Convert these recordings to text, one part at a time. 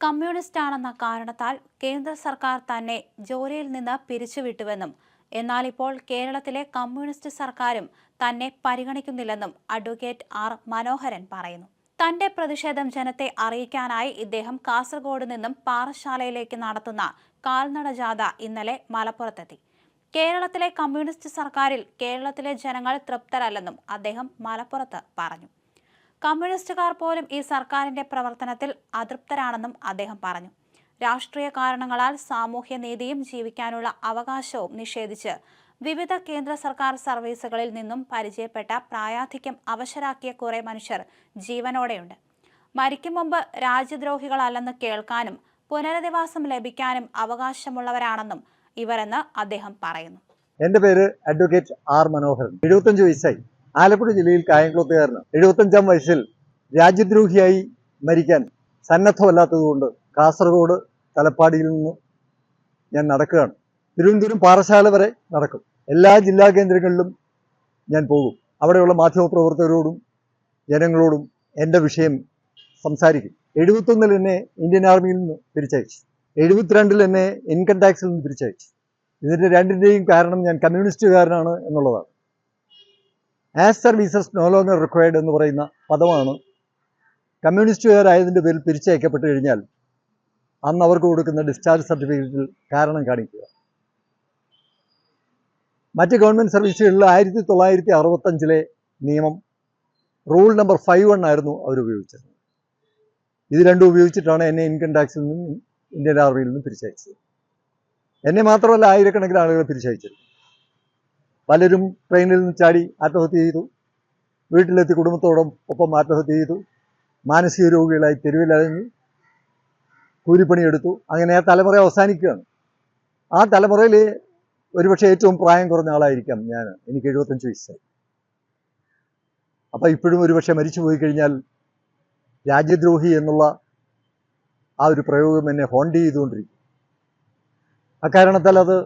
കമ്മ്യൂണിസ്റ്റാണെന്ന കാരണത്താൽ കേന്ദ്ര സർക്കാർ തന്നെ ജോലിയിൽ നിന്ന് പിരിച്ചുവിട്ടുവെന്നും എന്നാൽ ഇപ്പോൾ കേരളത്തിലെ കമ്മ്യൂണിസ്റ്റ് സർക്കാരും തന്നെ പരിഗണിക്കുന്നില്ലെന്നും അഡ്വക്കേറ്റ് ആർ മനോഹരൻ പറയുന്നു. തന്റെ പ്രതിഷേധം ജനത്തെ അറിയിക്കാനായി ഇദ്ദേഹം കാസർഗോഡ് നിന്നും പാറശാലയിലേക്ക് നടത്തുന്ന കാൽനട ജാഥ ഇന്നലെ മലപ്പുറത്തെത്തി. കേരളത്തിലെ കമ്മ്യൂണിസ്റ്റ് സർക്കാരിൽ കേരളത്തിലെ ജനങ്ങൾ തൃപ്തരല്ലെന്നും അദ്ദേഹം മലപ്പുറത്ത് പറഞ്ഞു. കമ്മ്യൂണിസ്റ്റുകാർ പോലും ഈ സർക്കാരിന്റെ പ്രവർത്തനത്തിൽ അതൃപ്തരാണെന്നും അദ്ദേഹം പറഞ്ഞു. രാഷ്ട്രീയ കാരണങ്ങളാൽ സാമൂഹ്യ നീതിയും ജീവിക്കാനുള്ള അവകാശവും നിഷേധിച്ച് വിവിധ കേന്ദ്ര സർക്കാർ സർവീസുകളിൽ നിന്നും പരിചയപ്പെട്ട പ്രായാധിക്യം അവശരാക്കിയ കുറേ മനുഷ്യർ ജീവനോടെയുണ്ട്. മരിക്കും മുമ്പ് രാജ്യദ്രോഹികളല്ലെന്ന് കേൾക്കാനും പുനരധിവാസം ലഭിക്കാനും അവകാശമുള്ളവരാണെന്നും ഇവരെന്ന് അദ്ദേഹം പറയുന്നു. എന്റെ പേര് അഡ്വക്കേറ്റ് ആർ മനോഹരൻ. എഴുപത്തഞ്ച് വയസ്സായി. ആലപ്പുഴ ജില്ലയിൽ കായംകുളത്തുകാരനാണ് എഴുപത്തഞ്ചാം വയസ്സിൽ രാജ്യദ്രോഹിയായി മരിക്കാൻ സന്നദ്ധമല്ലാത്തതുകൊണ്ട് കാസർഗോഡ് തലപ്പാടിയിൽ നിന്ന് ഞാൻ നടക്കുകയാണ്. തിരുവനന്തപുരം പാറശാല വരെ നടക്കും. എല്ലാ ജില്ലാ കേന്ദ്രങ്ങളിലും ഞാൻ പോകും. അവിടെയുള്ള മാധ്യമപ്രവർത്തകരോടും ജനങ്ങളോടും എന്റെ വിഷയം സംസാരിക്കും. എഴുപത്തൊന്നിൽ എന്നെ ഇന്ത്യൻ ആർമിയിൽ നിന്ന് തിരിച്ചയച്ചു എഴുപത്തിരണ്ടിൽ എന്നെ ഇൻകം ടാക്സിൽ നിന്ന് തിരിച്ചയച്ചു ഇതിന്റെ രണ്ടിന്റെയും കാരണം ഞാൻ കമ്മ്യൂണിസ്റ്റുകാരനാണ് എന്നുള്ളതാണ്. As services no longer required എന്ന് പറയുന്ന പദമാണ്. കമ്മ്യൂണിസ്റ്റുകാരായതിന്റെ പേരിൽ പിരിച്ചയക്കപ്പെട്ട് കഴിഞ്ഞാൽ അന്ന് അവർക്ക് കൊടുക്കുന്ന ഡിസ്ചാർജ് സർട്ടിഫിക്കറ്റിൽ കാരണം കാണിക്കുക. മറ്റ് ഗവൺമെന്റ് സർവീസുകളിൽ ആയിരത്തി തൊള്ളായിരത്തി അറുപത്തഞ്ചിലെ നിയമം റൂൾ നമ്പർ ഫൈവ് വൺ ആയിരുന്നു അവരുപയോഗിച്ചത് ഇത് രണ്ടും ഉപയോഗിച്ചിട്ടാണ് എന്നെ ഇൻകം ടാക്സിൽ നിന്നും ഇന്ത്യൻ ആർമിയിൽ നിന്നും പിരിച്ചയച്ചത്. എന്നെ മാത്രമല്ല ആയിരക്കണക്കിന് ആളുകളെ പിരിച്ചയച്ചത്. പലരും ട്രെയിനിൽ നിന്ന് ചാടി ആത്മഹത്യ ചെയ്തു. വീട്ടിലെത്തി കുടുംബത്തോടും ഒപ്പം ആത്മഹത്യ ചെയ്തു. മാനസിക രോഗികളായി തെരുവിലഴഞ്ഞു കൂലിപ്പണിയെടുത്തു അങ്ങനെ ആ തലമുറ അവസാനിക്കുകയാണ്. ആ തലമുറയിൽ ഒരുപക്ഷെ ഏറ്റവും പ്രായം കുറഞ്ഞ ആളായിരിക്കാം ഞാൻ. എനിക്ക് എഴുപത്തഞ്ച് വയസ്സായി. അപ്പം ഇപ്പോഴും ഒരുപക്ഷെ മരിച്ചു പോയി കഴിഞ്ഞാൽ രാജ്യദ്രോഹി എന്നുള്ള ആ ഒരു പ്രയോഗം എന്നെ ഹോണ്ട് ചെയ്തുകൊണ്ടിരിക്കും. അക്കാരണത്താൽ അത്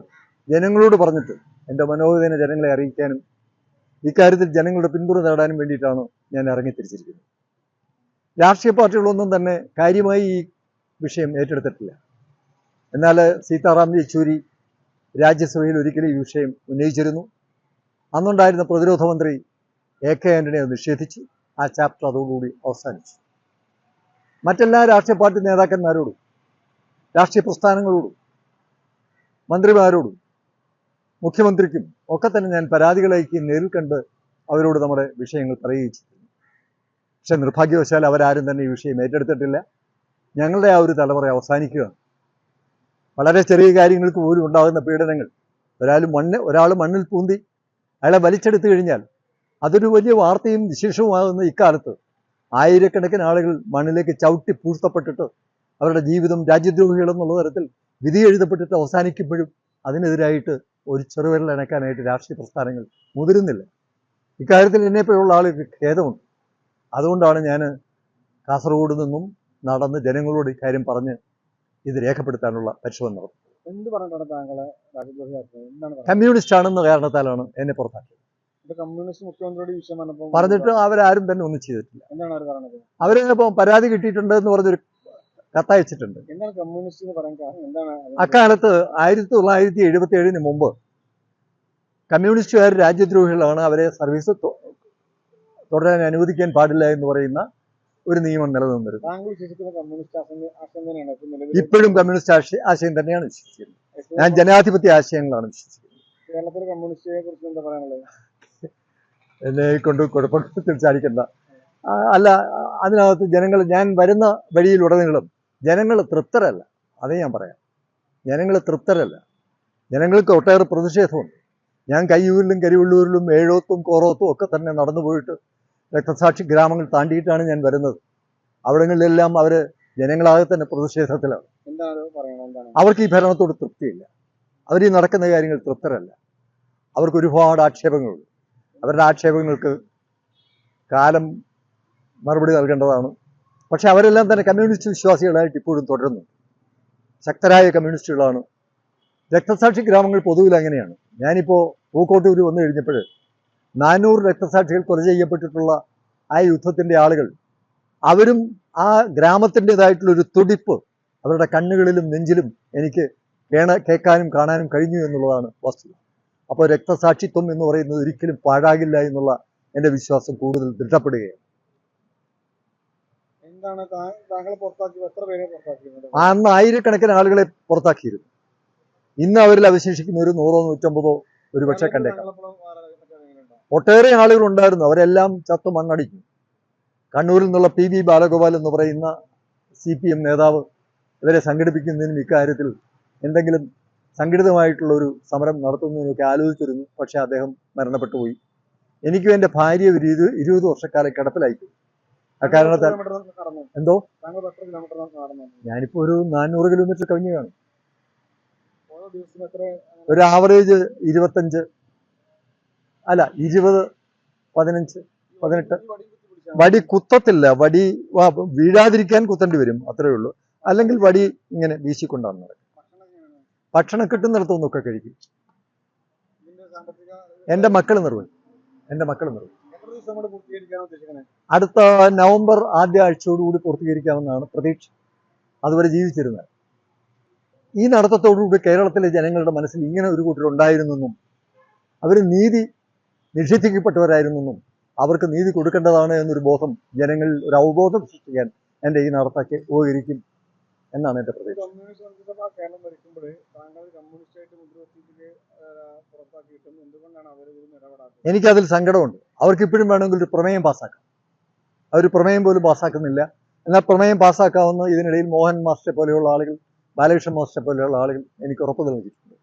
ജനങ്ങളോട് പറഞ്ഞിട്ട് എന്റെ മനോവേദന ജനങ്ങളെ അറിയിക്കാനും ഇക്കാര്യത്തിൽ ജനങ്ങളുടെ പിന്തുണ നേടാനും വേണ്ടിയിട്ടാണ് ഞാൻ ഇറങ്ങിത്തിരിച്ചിരിക്കുന്നത്. രാഷ്ട്രീയ പാർട്ടികളൊന്നും തന്നെ കാര്യമായി ഈ വിഷയം ഏറ്റെടുത്തിട്ടില്ല. എന്നാൽ സീതാറാം യെച്ചൂരി രാജ്യസഭയിൽ ഒരിക്കലും ഈ വിഷയം ഉന്നയിച്ചിരുന്നു. അന്നുണ്ടായിരുന്ന പ്രതിരോധ മന്ത്രി എ കെ ആന്റണി അത് നിഷേധിച്ചു. ആ ചാപ്റ്റർ അതോടുകൂടി അവസാനിച്ചു. മറ്റെല്ലാ രാഷ്ട്രീയ പാർട്ടി നേതാക്കന്മാരോടും രാഷ്ട്രീയ പ്രസ്ഥാനങ്ങളോടും മന്ത്രിമാരോടും മുഖ്യമന്ത്രിക്കും ഒക്കെ തന്നെ ഞാൻ പരാതികളേക്ക് നേരിൽ കണ്ട് അവരോട് നമ്മുടെ വിഷയങ്ങൾ പറയിച്ചിരുന്നു പക്ഷെ നിർഭാഗ്യവശാൽ അവരാരും തന്നെ ഈ വിഷയം ഏറ്റെടുത്തിട്ടില്ല. ഞങ്ങളുടെ ആ ഒരു തലമുറ അവസാനിക്കുകയാണ്. വളരെ ചെറിയ കാര്യങ്ങൾക്ക് പോലും ഉണ്ടാകുന്ന പീഡനങ്ങൾ ഒരാൾ മണ്ണ് ഒരാൾ മണ്ണിൽ പൂന്തി അയാളെ വലിച്ചെടുത്തു കഴിഞ്ഞാൽ അതൊരു വലിയ വാർത്തയും വിശേഷവുമാകുന്ന ഇക്കാലത്ത് ആയിരക്കണക്കിന് ആളുകൾ മണ്ണിലേക്ക് ചവിട്ടി പൂഴ്ത്തപ്പെട്ടിട്ട് അവരുടെ ജീവിതം രാജ്യദ്രോഹികളെന്നുള്ള തരത്തിൽ വിധി എഴുതപ്പെട്ടിട്ട് അവസാനിക്കുമ്പോഴും അതിനെതിരായിട്ട് ഒരു ചെറുവിരൽ അനക്കാനായിട്ട് രാഷ്ട്രീയ പ്രസ്ഥാനങ്ങൾ മുതിരുന്നില്ല. ഇക്കാര്യത്തിൽ എന്നെപ്പോലുള്ള ആളുകൾക്ക് ഖേദമുണ്ട്. അതുകൊണ്ടാണ് ഞാൻ കാസർഗോഡ് നിന്നും നടന്ന് ജനങ്ങളോട് ഇക്കാര്യം പറഞ്ഞ് ഇത് രേഖപ്പെടുത്താനുള്ള പരിശ്രമം നടത്തുന്നത്. എന്ത് പറഞ്ഞിട്ടാണ് താങ്കളെ കമ്മ്യൂണിസ്റ്റ് ആണെന്ന കാരണത്താലാണ് എന്നെ പുറത്താക്കിയത്. കമ്മ്യൂണിസ്റ്റ് മുഖ്യമന്ത്രിയോട് വിഷയം പറഞ്ഞിട്ട് അവരാരും തന്നെ ഒന്നും ചെയ്തിട്ടില്ല. എന്താണ് അവർ പറഞ്ഞത്? അവർ പരാതി കിട്ടിയിട്ടുണ്ട് എന്ന് പറഞ്ഞൊരു കത്തയച്ചിട്ടുണ്ട്. അക്കാലത്ത് ആയിരത്തി തൊള്ളായിരത്തി എഴുപത്തി ഏഴിന് മുമ്പ് കമ്മ്യൂണിസ്റ്റുകാർ രാജ്യദ്രോഹികളാണ് അവരെ സർവീസ് തുടരാൻ അനുവദിക്കാൻ പാടില്ല എന്ന് പറയുന്ന ഒരു നിയമം നിലനിന്നിരുന്നു. ഇപ്പോഴും കമ്മ്യൂണിസ്റ്റ് ആശയ ആശയം തന്നെയാണ് വിശ്വസിക്കുന്നത്. ഞാൻ ജനാധിപത്യ ആശയങ്ങളാണ് വിശ്വസിക്കുന്നത്. എന്നെ കൊണ്ട് കുഴപ്പം സംസാരിക്കണ്ട അല്ല അതിനകത്ത് ജനങ്ങൾ ഞാൻ വരുന്ന വഴിയിലുടനീളം ജനങ്ങൾ തൃപ്തരല്ല. അത് ഞാൻ പറയാം. ജനങ്ങൾ തൃപ്തരല്ല. ജനങ്ങൾക്ക് ഒട്ടേറെ പ്രതിഷേധമുണ്ട്. ഞാൻ കയ്യൂരിലും കരിവള്ളൂരിലും ഏഴോത്തും കോറോത്തും ഒക്കെ തന്നെ നടന്നു പോയിട്ട് രക്തസാക്ഷി ഗ്രാമങ്ങൾ താണ്ടിയിട്ടാണ് ഞാൻ വരുന്നത്. അവിടങ്ങളിലെല്ലാം അവർ ജനങ്ങളാകെ തന്നെ പ്രതിഷേധത്തിലാണ്. അവർക്ക് ഈ ഭരണത്തോട് തൃപ്തിയില്ല. അവർ ഈ നടക്കുന്ന കാര്യങ്ങൾ തൃപ്തരല്ല. അവർക്ക് ഒരുപാട് ആക്ഷേപങ്ങളുണ്ട്. അവരുടെ ആക്ഷേപങ്ങൾക്ക് കാലം മറുപടി നൽകേണ്ടതാണ്. പക്ഷെ അവരെല്ലാം തന്നെ കമ്മ്യൂണിസ്റ്റ് വിശ്വാസികളായിട്ട് ഇപ്പോഴും തുടരുന്നു. ശക്തരായ കമ്മ്യൂണിസ്റ്റുകളാണ് രക്തസാക്ഷി ഗ്രാമങ്ങൾ പൊതുവിൽ അങ്ങനെയാണ്. ഞാനിപ്പോൾ പൂക്കോട്ടൂർ വന്നു കഴിഞ്ഞപ്പോൾ നാനൂറ് രക്തസാക്ഷികൾ കൊല ചെയ്യപ്പെട്ടിട്ടുള്ള ആ യുദ്ധത്തിന്റെ ആളുകൾ അവരും ആ ഗ്രാമത്തിന്റെതായിട്ടുള്ളൊരു തുടിപ്പ് അവരുടെ കണ്ണുകളിലും നെഞ്ചിലും എനിക്ക് കേണ കേൾക്കാനും കാണാനും കഴിഞ്ഞു എന്നുള്ളതാണ് വസ്തുത. അപ്പോൾ രക്തസാക്ഷിത്വം എന്ന് പറയുന്നത് ഒരിക്കലും പാഴാകില്ല എന്നുള്ള എന്റെ വിശ്വാസം കൂടുതൽ ദൃഢപ്പെടുകയാണ്. എന്താണ് എത്ര പേരെ അന്ന് ആയിരക്കണക്കിന് ആളുകളെ പുറത്താക്കിയിരുന്നു. ഇന്ന് അവരിൽ അവശേഷിക്കുന്ന ഒരു നൂറോ നൂറ്റമ്പതോ ഒരു പക്ഷെ കണ്ടേക്കാം. ഒട്ടേറെ ആളുകൾ ഉണ്ടായിരുന്നു അവരെല്ലാം ചത്തു മണ്ണടിച്ചു കണ്ണൂരിൽ നിന്നുള്ള പി വി ബാലഗോപാൽ എന്ന് പറയുന്ന സി പി എം നേതാവ് ഇവരെ സംഘടിപ്പിക്കുന്നതിനും ഇക്കാര്യത്തിൽ എന്തെങ്കിലും സംഘടിതമായിട്ടുള്ള ഒരു സമരം നടത്തുന്നതിനൊക്കെ ആലോചിച്ചിരുന്നു. പക്ഷേ അദ്ദേഹം മരണപ്പെട്ടു പോയി. എനിക്കും എന്റെ ഭാര്യ ഒരു ഇരു- ഇരുപത് വർഷക്കാലം കിടപ്പിലായി പോയി. അക്കാരണത്താൽ എന്തോ? ഞാനിപ്പോ ഒരു നാനൂറ് കിലോമീറ്റർ കഴിഞ്ഞു കാണും. ഒരു ആവറേജ് ഇരുപത്തഞ്ച് അല്ല ഇരുപത് പതിനഞ്ച് പതിനെട്ട്. വടി കുത്തത്തില്ല. വടി വീഴാതിരിക്കാൻ കുത്തേണ്ടി വരും അത്രേ ഉള്ളൂ. അല്ലെങ്കിൽ വടി ഇങ്ങനെ വീശിക്കൊണ്ടാണ് നടക്കുക ഭക്ഷണം കിട്ടുന്നിടത്തൊന്നൊക്കെ കഴിക്കും. എന്റെ എന്റെ മക്കൾ നിർവഹിക്കും. എന്റെ മക്കൾ നിർവഹിക്കും. അടുത്ത നവംബർ ആദ്യ ആഴ്ചയോടുകൂടി പൂർത്തീകരിക്കാമെന്നാണ് പ്രതീക്ഷ. അതുവരെ ജീവിച്ചിരുന്നത് ഈ നടത്തത്തോടുകൂടി കേരളത്തിലെ ജനങ്ങളുടെ മനസ്സിൽ ഇങ്ങനെ ഒരു കൂട്ടരുണ്ടായിരുന്നെന്നും അവർ നീതി നിഷേധിക്കപ്പെട്ടവരായിരുന്നെന്നും അവർക്ക് നീതി കൊടുക്കേണ്ടതാണ് എന്നൊരു ബോധം ജനങ്ങളിൽ ഒരു അവബോധം സൃഷ്ടിക്കാൻ എന്റെ ഈ നടത്തൊക്കെ ഉപകരിക്കും. എന്നാണ് എന്റെ പ്രതീക്ഷ. എനിക്കതിൽ സങ്കടമുണ്ട്. അവർക്ക് ഇപ്പോഴും വേണമെങ്കിൽ ഒരു പ്രമേയം പാസ്സാക്കാം. അവർ പ്രമേയം പോലും പാസ്സാക്കുന്നില്ല. എന്നാൽ പ്രമേയം പാസ്സാക്കാവുന്ന ഇതിനിടയിൽ മോഹൻ മാസ്റ്റർ പോലെയുള്ള ആളുകൾ ബാലകൃഷ്ണൻ മാസ്റ്റർ പോലെയുള്ള ആളുകൾ എനിക്ക് ഉറപ്പ് നൽകിയിട്ടുണ്ട്.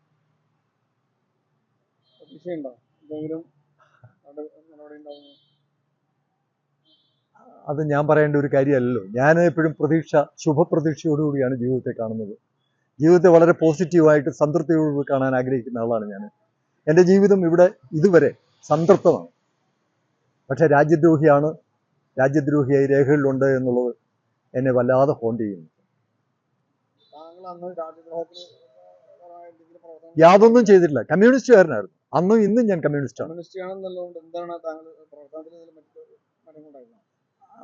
വിഷയമുണ്ടോ? എന്തെങ്കിലും അവിടെ നടപടി ഉണ്ടാവുന്നു അത് ഞാൻ പറയേണ്ട ഒരു കാര്യമല്ലല്ലോ. ഞാൻ എപ്പോഴും പ്രതീക്ഷ ശുഭപ്രതീക്ഷയോടുകൂടിയാണ് ജീവിതത്തെ കാണുന്നത്. ജീവിതത്തെ വളരെ പോസിറ്റീവായിട്ട് സംതൃപ്തിയോടുകൂടി കാണാൻ ആഗ്രഹിക്കുന്ന ആളാണ് ഞാൻ. എന്റെ ജീവിതം ഇവിടെ ഇതുവരെ സംതൃപ്തമാണ്. പക്ഷേ രാജ്യദ്രോഹിയാണ്. രാജ്യദ്രോഹിയായി രേഖകളിലുണ്ട് എന്നുള്ളത് എന്നെ വല്ലാതെ ഹോണ്ട് ചെയ്യുന്നു. യാതൊന്നും ചെയ്തിട്ടില്ല. കമ്മ്യൂണിസ്റ്റുകാരനായിരുന്നു. അന്നും ഇന്നും ഞാൻ കമ്മ്യൂണിസ്റ്റാണ്.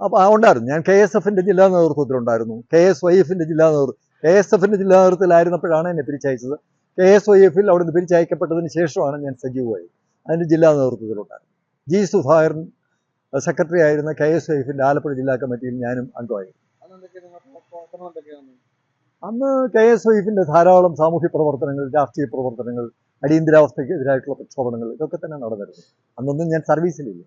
അപ്പോൾ ഉണ്ടായിരുന്നു. ഞാൻ കെ എസ് എഫിന്റെ ജില്ലാ നേതൃത്വത്തിലുണ്ടായിരുന്നു. കെ എസ് വൈ എഫിന്റെ ജില്ലാ നേതൃത്വം കെ എസ് എഫിന്റെ ജില്ലാ നേതൃത്വത്തിലായിരുന്നപ്പോഴാണ് എന്നെ പിരിച്ചയച്ചത്. കെ എസ് വൈ എഫിൽ അവിടെ നിന്ന് പിരിച്ചയക്കപ്പെട്ടതിന് ശേഷമാണ് ഞാൻ സജീവമായി അതിന്റെ ജില്ലാ നേതൃത്വത്തിലുണ്ടായിരുന്നു ജി സുധാകരൻ സെക്രട്ടറി ആയിരുന്ന കെ എസ് വൈഫിന്റെ ആലപ്പുഴ ജില്ലാ കമ്മിറ്റിയിൽ ഞാനും അംഗമായിരുന്നു. അന്ന് കെ എസ് വൈഫിന്റെ ധാരാളം സാമൂഹ്യ പ്രവർത്തനങ്ങൾ രാഷ്ട്രീയ പ്രവർത്തനങ്ങൾ അടിയന്തരാവസ്ഥയ്ക്ക് എതിരായിട്ടുള്ള പ്രക്ഷോഭങ്ങൾ ഇതൊക്കെ തന്നെ നടന്നിരുന്നു. അന്നൊന്നും ഞാൻ സർവീസിലില്ല.